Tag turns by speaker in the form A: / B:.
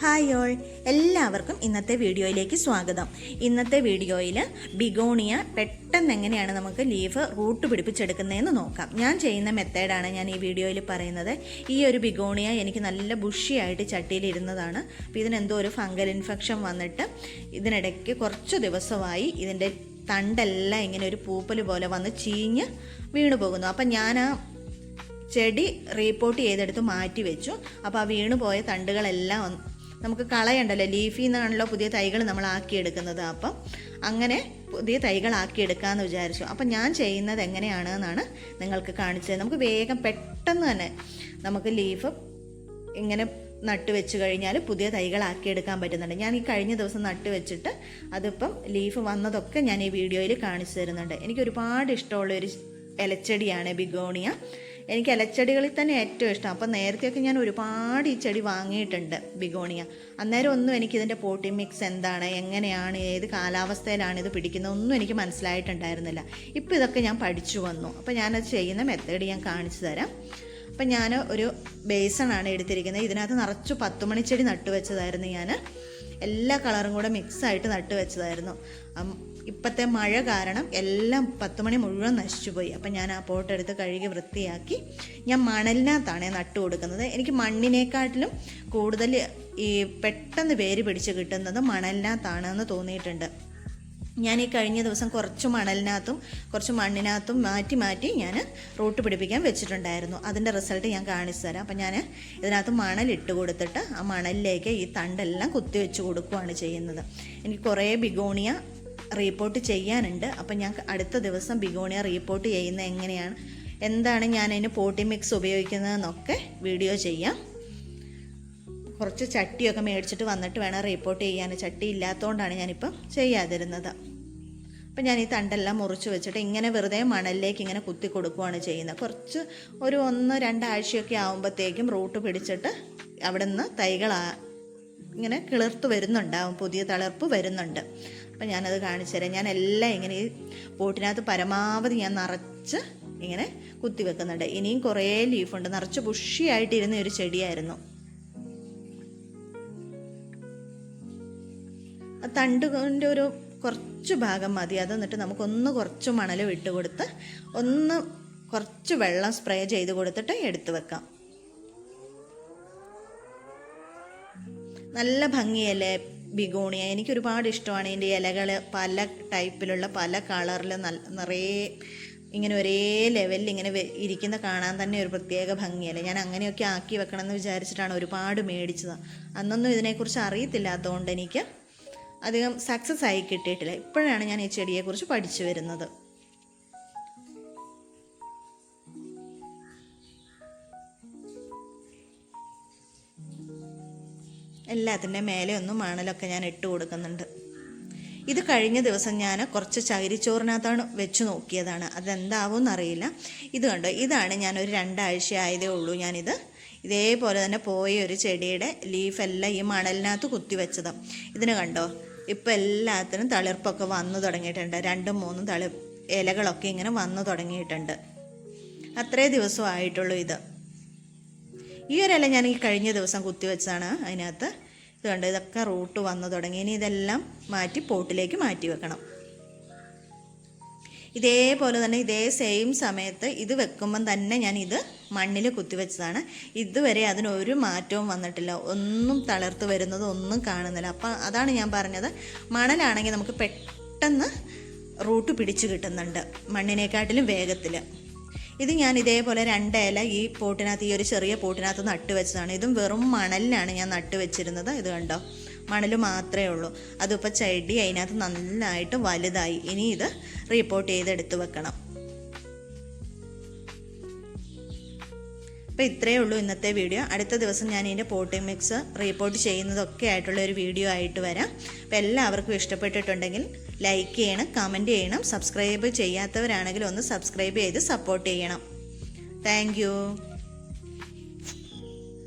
A: Hi all എല്ലാവർക്കും ഇന്നത്തെ വീഡിയോയിലേക്ക് സ്വാഗതം. ഇന്നത്തെ വീഡിയോയിൽ ബിഗോണിയ പെട്ടെന്ന് എങ്ങനെയാണ് നമുക്ക് ലീഫ് റൂട്ട് പിടിപ്പിച്ചെടുക്കുന്നതെന്ന് നോക്കാം. ഞാൻ ചെയ്യുന്ന മെത്തേഡാണ് ഞാൻ ഈ വീഡിയോയിൽ പറയുന്നത്. ഈ ഒരു ബിഗോണിയ എനിക്ക് നല്ല ബുഷിയായിട്ട് ചട്ടിയിലിരുന്നതാണ്. അപ്പോൾ ഇതിനെന്തോ ഒരു ഫംഗൽ ഇൻഫെക്ഷൻ വന്നിട്ട് ഇതിനിടയ്ക്ക് കുറച്ച് ദിവസമായി ഇതിന്റെ തണ്ടെല്ലാം ഇങ്ങനെ ഒരു പൂപ്പൽ പോലെ വന്ന് ചീഞ്ഞ് വീണു പോകുന്നു. അപ്പം ഞാൻ ആ ചെടി റീപ്പോർട്ട് ചെയ്തെടുത്ത് മാറ്റി വെച്ചു അപ്പോൾ ആ വീണുപോയ തണ്ടുകളെല്ലാം നമുക്ക് കളയണ്ടല്ലോ. ലീഫിൽ നിന്നാണല്ലോ പുതിയ തൈകൾ നമ്മൾ ആക്കിയെടുക്കുന്നത്. അപ്പം അങ്ങനെ പുതിയ തൈകൾ ആക്കിയെടുക്കാമെന്ന് വിചാരിച്ചു. അപ്പം ഞാൻ ചെയ്യുന്നത് എങ്ങനെയാണ് എന്നാണ് നിങ്ങൾക്ക് കാണിച്ചത്. നമുക്ക് വേഗം പെട്ടെന്ന് തന്നെ നമുക്ക് ലീഫ് ഇങ്ങനെ നട്ട് വെച്ച് കഴിഞ്ഞാൽ പുതിയ തൈകളാക്കിയെടുക്കാൻ പറ്റുന്നുണ്ട്. ഞാൻ ഈ കഴിഞ്ഞ ദിവസം നട്ട് വെച്ചിട്ട് അതിപ്പം ലീഫ് വന്നതൊക്കെ ഞാൻ ഈ വീഡിയോയിൽ കാണിച്ചു തരുന്നുണ്ട്. എനിക്ക് ഒരുപാട് ഇഷ്ടമുള്ള ഒരു ഇലച്ചെടിയാണ് ബിഗോണിയ. എനിക്ക് ഇലച്ചെടികളിൽ തന്നെ ഏറ്റവും ഇഷ്ടം. അപ്പം നേരത്തെയൊക്കെ ഞാൻ ഒരുപാട് ഈ ചെടി വാങ്ങിയിട്ടുണ്ട് ബിഗോണിയ. അന്നേരം ഒന്നും എനിക്ക് ഇതിന്റെ പോട്ടി മിക്സ് എന്താണ് എങ്ങനെയാണ് ഏത് കാലാവസ്ഥയിലാണ് ഇത് പിടിക്കുന്നത് ഒന്നും എനിക്ക് മനസ്സിലായിട്ടുണ്ടായിരുന്നില്ല. ഇപ്പോൾ ഇതൊക്കെ ഞാൻ പഠിച്ചു വന്നു. അപ്പോൾ ഞാനത് ചെയ്യുന്ന മെത്തേഡ് ഞാൻ കാണിച്ചു തരാം. അപ്പം ഞാൻ ഒരു ബേസണാണ് എടുത്തിരിക്കുന്നത്. ഇതിനകത്ത് നിറച്ചു പത്തുമണിച്ചെടി നട്ടുവെച്ചതായിരുന്നു ഞാൻ എല്ലാ കളറും കൂടെ മിക്സായിട്ട് നട്ട് വെച്ചതായിരുന്നു. ഇപ്പോഴത്തെ മഴ കാരണം എല്ലാം പത്ത് മണി മുഴുവൻ നശിച്ചു പോയി അപ്പം ഞാൻ ആ പോട്ട് എടുത്ത് കഴുകി വൃത്തിയാക്കി ഞാൻ മണലിനകത്താണ് നട്ടു കൊടുക്കുന്നത്. എനിക്ക് മണ്ണിനേക്കാട്ടിലും കൂടുതൽ ഈ പെട്ടെന്ന് വേര് പിടിച്ച് കിട്ടുന്നത് മണലിനകത്താണെന്ന് തോന്നിയിട്ടുണ്ട്. ഞാൻ ഈ കഴിഞ്ഞ ദിവസം കുറച്ച് മണലിനകത്തും കുറച്ച് മണ്ണിനകത്തും മാറ്റി മാറ്റി ഞാൻ റൂട്ട് പിടിപ്പിക്കാൻ വെച്ചിട്ടുണ്ടായിരുന്നു. അതിന്റെ റിസൾട്ട് ഞാൻ കാണിച്ചു തരാം. അപ്പം ഞാൻ ഇതിനകത്ത് മണലിട്ട് കൊടുത്തിട്ട് ആ മണലിലേക്ക് ഈ തണ്ടെല്ലാം കുത്തി വെച്ച് കൊടുക്കുകയാണ് ചെയ്യുന്നത്. എനിക്ക് കുറേ ബിഗോണിയ റീപ്പോർട്ട് ചെയ്യാനുണ്ട്. അപ്പം ഞാൻ അടുത്ത ദിവസം ബിഗോണിയ റീപ്പോർട്ട് ചെയ്യുന്നത് എങ്ങനെയാണ്? എന്താണ് ഞാൻ അതിന് പോട്ടി മിക്സ് ഉപയോഗിക്കുന്നതെന്നൊക്കെ വീഡിയോ ചെയ്യാം. കുറച്ച് ചട്ടിയൊക്കെ മേടിച്ചിട്ട് വന്നിട്ട് വേണം റിപ്പോർട്ട് ചെയ്യാൻ. ചട്ടി ഇല്ലാത്തതുകൊണ്ടാണ് ഞാനിപ്പം ചെയ്യാതിരുന്നത്. അപ്പം ഞാൻ ഈ തണ്ടെല്ലാം മുറിച്ച് വെച്ചിട്ട് ഇങ്ങനെ വെറുതെ മണലിലേക്ക് ഇങ്ങനെ കുത്തി കൊടുക്കുകയാണ് ചെയ്യുന്നത്. കുറച്ച് ഒരു ഒന്ന് രണ്ടാഴ്ചയൊക്കെ ആകുമ്പോഴത്തേക്കും റൂട്ട് പിടിച്ചിട്ട് അവിടെ നിന്ന് തൈകൾ ഇങ്ങനെ കിളിർത്ത് വരുന്നുണ്ടാവും. പുതിയ തളർപ്പ് വരുന്നുണ്ട്. അപ്പം ഞാനത് കാണിച്ചു തരാം. ഞാൻ എല്ലാം ഇങ്ങനെ ഈ പോട്ടിനകത്ത് പരമാവധി ഞാൻ നിറച്ച് ഇങ്ങനെ കുത്തി വെക്കുന്നുണ്ട്. ഇനിയും കുറേ ലീഫുണ്ട് നിറച്ച് ബുഷിയായിട്ടിരുന്ന ഒരു ചെടിയായിരുന്നു. തണ്ടുകൊണ്ട് ഒരു കുറച്ച് ഭാഗം മതി. അത് എന്നിട്ട് നമുക്കൊന്ന് കുറച്ച് മണൽ വിട്ട് കൊടുത്ത് ഒന്ന് കുറച്ച് വെള്ളം സ്പ്രേ ചെയ്ത് കൊടുത്തിട്ട് എടുത്തു വെക്കാം. നല്ല ഭംഗിയല്ലേ ബിഗോണിയ? എനിക്ക് ഒരുപാട് ഇഷ്ടമാണ് ഇതിന്റെ ഇലകൾ പല ടൈപ്പിലുള്ള പല കളറിൽ നല്ല നിറയെ ഇങ്ങനെ ഒരേ ലെവലിൽ ഇങ്ങനെ ഇരിക്കുന്ന കാണാൻ തന്നെ ഒരു പ്രത്യേക ഭംഗിയല്ലേ? ഞാൻ അങ്ങനെയൊക്കെ ആക്കി വെക്കണമെന്ന് വിചാരിച്ചിട്ടാണ് ഒരുപാട് മേടിച്ചത്. അന്നൊന്നും ഇതിനെക്കുറിച്ച് അറിയത്തില്ലാത്തതുകൊണ്ട് എനിക്ക് അധികം സക്സസ് ആയി കിട്ടിയിട്ടില്ല. ഇപ്പോഴാണ് ഞാൻ ഈ ചെടിയെക്കുറിച്ച് പഠിച്ചു വരുന്നത്. എല്ലാത്തിന്റെ മേലെ ഒന്നും മണലൊക്കെ ഞാൻ ഇട്ട് കൊടുക്കുന്നുണ്ട്. ഇത് കഴിഞ്ഞ ദിവസം ഞാൻ കുറച്ച് ചകിരിച്ചോറിനകത്താണ് വെച്ച് നോക്കിയതാണ്. അതെന്താവും എന്നറിയില്ല ഇത് കണ്ടോ? ഇതാണ് ഞാൻ ഒരു രണ്ടാഴ്ച ആയതേ ഉള്ളൂ ഞാനിത് ഇതേപോലെ തന്നെ പോയ ഒരു ചെടിയുടെ ലീഫെല്ലാം ഈ മണലിനകത്ത് കുത്തി വെച്ചത്. ഇതിന് കണ്ടോ? ഇപ്പോൾ എല്ലാത്തിനും തളിർപ്പൊക്കെ വന്നു തുടങ്ങിയിട്ടുണ്ട്. രണ്ടും മൂന്നും തളി ഇലകളൊക്കെ ഇങ്ങനെ വന്നു തുടങ്ങിയിട്ടുണ്ട്. അത്രേ ദിവസമായിട്ടുള്ളൂ ഇത്. ഈ ഒരു ഇല ഞാൻ ഈ കഴിഞ്ഞ ദിവസം കുത്തിവെച്ചതാണ് അതിനകത്ത്. ഇത് കണ്ടോ ഇതൊക്കെ റൂട്ട് വന്നു തുടങ്ങി. ഇനി ഇതെല്ലാം മാറ്റി പോട്ടിലേക്ക് മാറ്റി വെക്കണം. ഇതേപോലെ തന്നെ ഇതേ സെയിം സമയത്ത് ഇത് വെക്കുമ്പം തന്നെ ഞാൻ ഇത് മണ്ണിൽ കുത്തിവെച്ചതാണ് ഇതുവരെ അതിനൊരു മാറ്റവും വന്നിട്ടില്ല. ഒന്നും തളർത്ത് വരുന്നത് ഒന്നും കാണുന്നില്ല. അപ്പം അതാണ് ഞാൻ പറഞ്ഞത്. മണലാണെങ്കിൽ നമുക്ക് പെട്ടെന്ന് റൂട്ട് പിടിച്ചു കിട്ടുന്നുണ്ട് മണ്ണിനെക്കാട്ടിലും വേഗത്തിൽ. ഇത് ഞാൻ ഇതേപോലെ രണ്ട് ഇല ഈ പോട്ടിനകത്ത് ഈ ഒരു ചെറിയ പോട്ടിനകത്ത് നട്ട് വെച്ചതാണ്. ഇതും വെറും മണലിനാണ് ഞാൻ നട്ട് വെച്ചിരുന്നത്. ഇത് കണ്ടോ? മണൽ മാത്രമേ ഉള്ളൂ. അതിപ്പോൾ ചെടി അതിനകത്ത് നന്നായിട്ട് വലുതായി. ഇനി ഇത് റിപ്പോർട്ട് ചെയ്തെടുത്ത് വെക്കണം. അപ്പോൾ ഇത്രയേ ഉള്ളൂ ഇന്നത്തെ വീഡിയോ അടുത്ത ദിവസം ഞാൻ ഇതിന്റെ പോട്ടിംഗ് മിക്സ് റിപ്പോർട്ട് ചെയ്യുന്നതൊക്കെ ആയിട്ടുള്ള ഒരു വീഡിയോ ആയിട്ട് വരാം. അപ്പോൾ എല്ലാവർക്കും ഇഷ്ടപ്പെട്ടിട്ടുണ്ടെങ്കിൽ ലൈക്ക് ചെയ്യണം കമന്റ് ചെയ്യണം സബ്സ്ക്രൈബ് ചെയ്യാത്തവരാണെങ്കിൽ ഒന്ന് സബ്സ്ക്രൈബ് ചെയ്ത് സപ്പോർട്ട് ചെയ്യണം. താങ്ക്